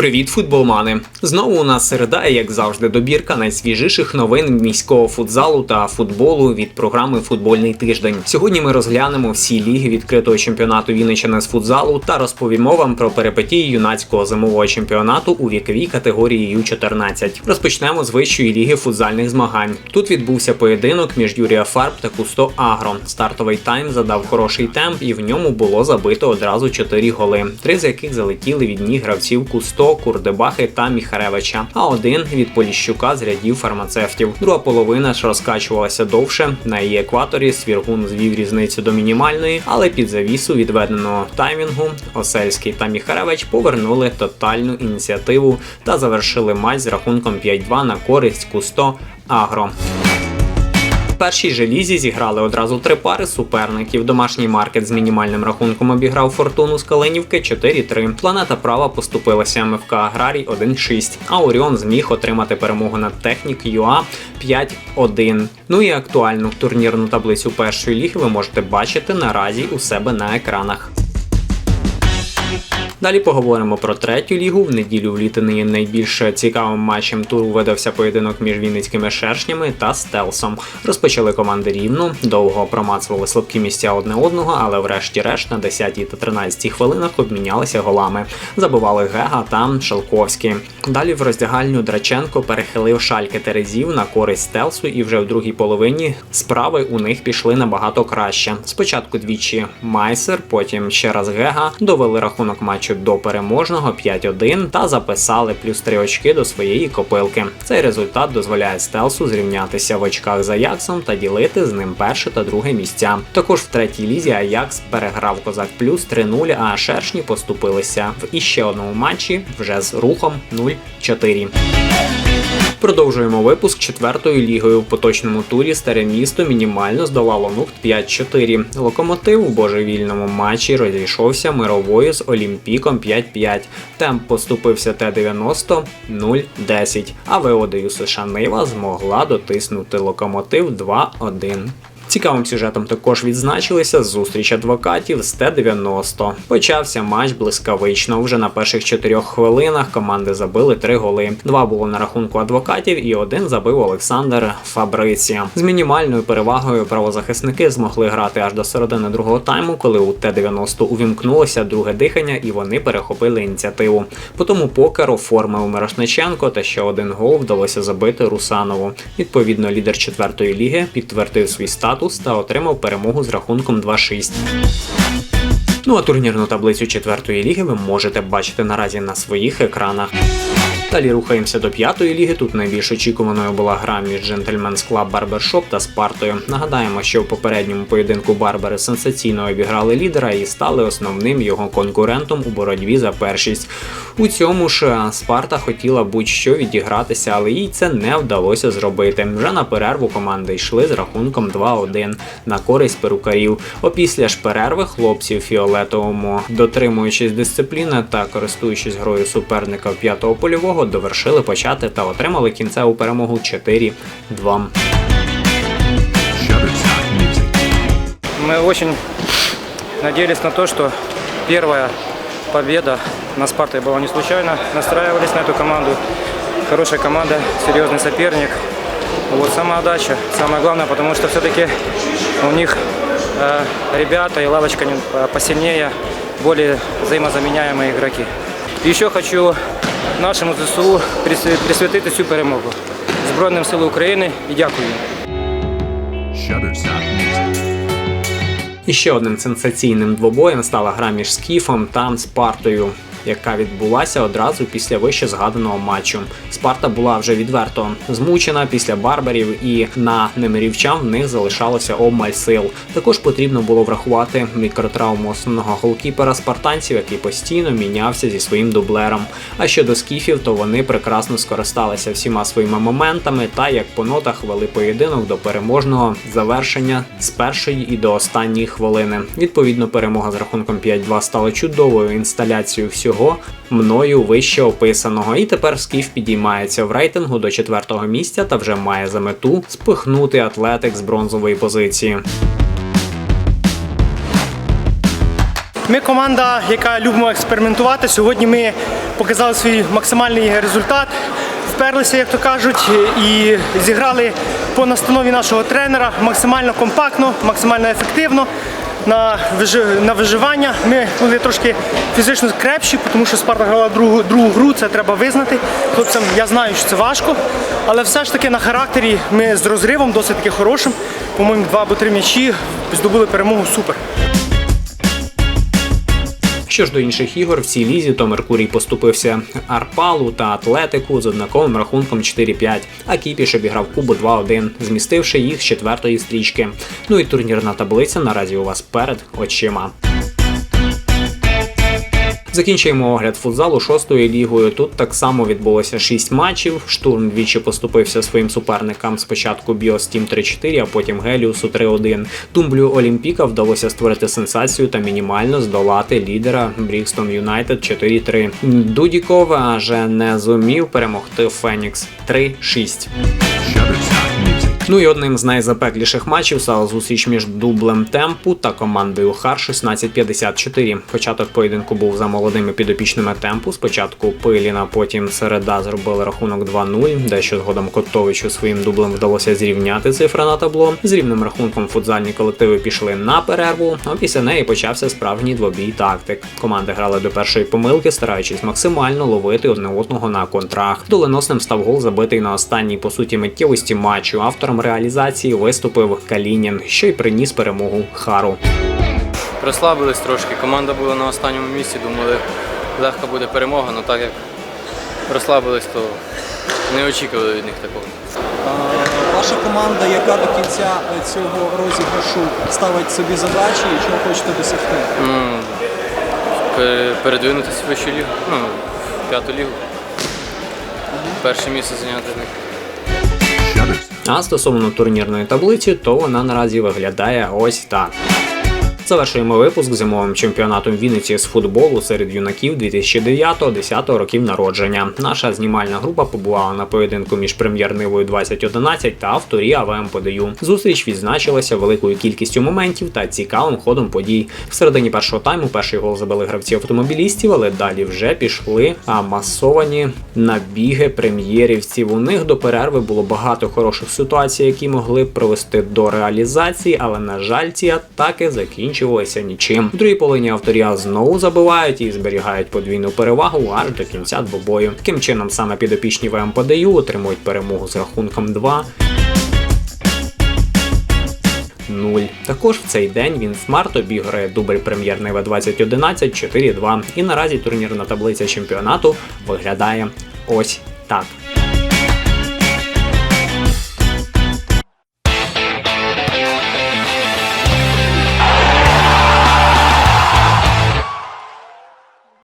Привіт, футболмани! Знову у нас середа, і, як завжди, добірка найсвіжіших новин міського футзалу та футболу від програми Футбольний тиждень. Сьогодні ми розглянемо всі ліги відкритого чемпіонату Вінниччини з футзалу та розповімо вам про перипетії юнацького зимового чемпіонату у віковій категорії Ю-14. Розпочнемо з вищої ліги футзальних змагань. Тут відбувся поєдинок між Юрія Фарб та Кусто Агро. Стартовий тайм задав хороший темп, і в ньому було забито одразу 4 голи, три з яких залетіли від ніг гравців Кусто. Курдебахи та Міхаревича, а один від Поліщука з рядів фармацевтів. Друга половина ж розкачувалася довше. На її екваторі Свіргун звів різницю до мінімальної, але під завісу відведеного таймінгу Осельський та Міхаревич повернули тотальну ініціативу та завершили матч з рахунком 5-2 на користь Кусто Агро першій же лізі зіграли одразу три пари суперників. Домашній маркет з мінімальним рахунком обіграв фортуну з Калинівки 4-3. Планета права поступилася МФК Аграрій 1-6. А Оріон зміг отримати перемогу над Технік ЮА 5-1. Ну і актуальну турнірну таблицю першої ліги ви можете бачити наразі у себе на екранах. Далі поговоримо про третю лігу. В неділю в Літині найбільш цікавим матчем туру видався поєдинок між вінницькими шершнями та стелсом. Розпочали команди рівно, довго промацували слабкі місця одне одного, але врешті-решт на 10 та 13 хвилинах обмінялися голами. Забивали Гега та Шалковський. Далі в роздягальню Драченко перехилив шальки Терезів на користь стелсу, і вже в другій половині справи у них пішли набагато краще. Спочатку двічі Майсер, потім ще раз Гега довели рахунок матчу матчу до переможного 5-1 та записали плюс 3 очки до своєї копилки. Цей результат дозволяє Стелсу зрівнятися в очках з Аяксом та ділити з ним перше та друге місця. Також в третій лізі Аякс переграв Козак плюс 3-0, а Шершні поступилися в іще одному матчі вже з рухом 0-4. Продовжуємо випуск четвертою лігою. В поточному турі старе місто мінімально здолало Нухт 5-4. Локомотив у божевільному матчі розійшовся мировою з Олімпіком 5-5. Темп поступився Т-90 0-10. А ВОДЮ США Нива змогла дотиснути локомотив 2-1. Цікавим сюжетом також відзначилися зустріч адвокатів з Т-90. Почався матч блискавично. Вже на перших чотирьох хвилинах команди забили три голи. Два було на рахунку адвокатів, і один забив Олександр Фабриці. З мінімальною перевагою правозахисники змогли грати аж до середини другого тайму, коли у Т-90 увімкнулося друге дихання, і вони перехопили ініціативу. По тому покер оформив Мирошниченко, та ще один гол вдалося забити Русанову. Відповідно, лідер четвертої ліги підтвердив свій статус статус та отримав перемогу з рахунком 2-6. Ну а турнірну таблицю четвертої ліги ви можете бачити наразі на своїх екранах. Далі рухаємося до п'ятої ліги. Тут найбільш очікуваною була гра між Gentleman's Club Barbershop та Спартою. Нагадаємо, що в попередньому поєдинку Барбери сенсаційно обіграли лідера і стали основним його конкурентом у боротьбі за першість. У цьому ж е, Спарта хотіла будь-що відігратися, але їй це не вдалося зробити. Вже на перерву команди йшли з рахунком 2-1 на користь перукарів. Опісля ж перерви хлопці в фіолетовому, дотримуючись дисципліни та користуючись грою суперника п'ятого польового його довершили почати та отримали кінцеву перемогу 4-2. Мы очень надеялись на то, что первая победа на Спарте была не случайно. Настраивались на эту команду. Хорошая команда, серьезный соперник. Вот сама отдача, самое главное, потому что все-таки у них э, ребята и лавочка э, посильнее, более взаимозаменяемые игроки. Еще хочу нашому ЗСУ присвятити цю перемогу. Збройним силам України і дякую. І ще одним сенсаційним двобоєм стала гра між Скіфом та Спартою яка відбулася одразу після вище згаданого матчу. Спарта була вже відверто змучена після барбарів, і на немирівчан в них залишалося обмаль сил. Також потрібно було врахувати мікротравму основного голкіпера спартанців, який постійно мінявся зі своїм дублером. А щодо скіфів, то вони прекрасно скористалися всіма своїми моментами та як по нотах вели поєдинок до переможного завершення з першої і до останньої хвилини. Відповідно, перемога з рахунком 5-2 стала чудовою інсталяцією всього всього мною вище описаного. І тепер Скіф підіймається в рейтингу до четвертого місця та вже має за мету спихнути атлетик з бронзової позиції. Ми команда, яка любимо експериментувати. Сьогодні ми показали свій максимальний результат, вперлися, як то кажуть, і зіграли по настанові нашого тренера максимально компактно, максимально ефективно. На, на виживання ми були трошки фізично крепші, тому що Спарта грала другу, другу гру, це треба визнати. Хлопцям я знаю, що це важко, але все ж таки на характері ми з розривом досить таки хорошим. По-моєму, два або три м'ячі здобули перемогу супер. Що ж до інших ігор в цій лізі, то Меркурій поступився Арпалу та Атлетику з однаковим рахунком 4-5, а Кіпіш обіграв Кубу 2-1, змістивши їх з четвертої стрічки. Ну і турнірна таблиця наразі у вас перед очима. Закінчуємо огляд футзалу шостою лігою. Тут так само відбулося 6 матчів. Штурм двічі поступився своїм суперникам спочатку Біос Тім 3-4, а потім Геліусу 3-1. Тумблю Олімпіка вдалося створити сенсацію та мінімально здолати лідера Брікстон Юнайтед 4-3. Дудіков аже не зумів перемогти Фенікс 3-6. Ну і одним з найзапекліших матчів стала зустріч між дублем темпу та командою Хар 1654. Початок поєдинку був за молодими підопічними темпу. Спочатку Пиліна, потім середа зробили рахунок 2-0, дещо згодом Котовичу своїм дублем вдалося зрівняти цифри на табло. З рівним рахунком футзальні колективи пішли на перерву, а після неї почався справжній двобій тактик. Команди грали до першої помилки, стараючись максимально ловити одне одного на контрах. Доленосним став гол забитий на останній по суті миттєвості матчу. Автором реалізації виступив Калінін, що й приніс перемогу Хару. Розслабились трошки, команда була на останньому місці, думали, легка буде перемога, але так як розслабились, то не очікували від них такого. Ваша команда, яка до кінця цього розіграшу ставить собі задачі і чого хочете досягти? Ну, пе- передвинутися в вищу лігу, ну, в п'яту лігу. Перше місце зайняти. А стосовно турнірної таблиці, то вона наразі виглядає ось так. Завершуємо випуск зимовим чемпіонатом Вінниці з футболу серед юнаків 2009-10 років народження. Наша знімальна група побувала на поєдинку між прем'єр-нивою 2011 та авторі АВМ подаю. Зустріч відзначилася великою кількістю моментів та цікавим ходом подій. В середині першого тайму перший гол забили гравці автомобілістів, але далі вже пішли масовані набіги прем'єрівців. У них до перерви було багато хороших ситуацій, які могли б привести до реалізації, але на жаль, ці атаки закінчувалися нічим. В другій половині авторія знову забивають і зберігають подвійну перевагу аж до кінця двобою. Таким чином, саме підопічні ВМ подаю отримують перемогу з рахунком 2. 0. Також в цей день він смарт обіграє дубль прем'єр Нива 2011 4-2. І наразі турнірна таблиця чемпіонату виглядає ось так.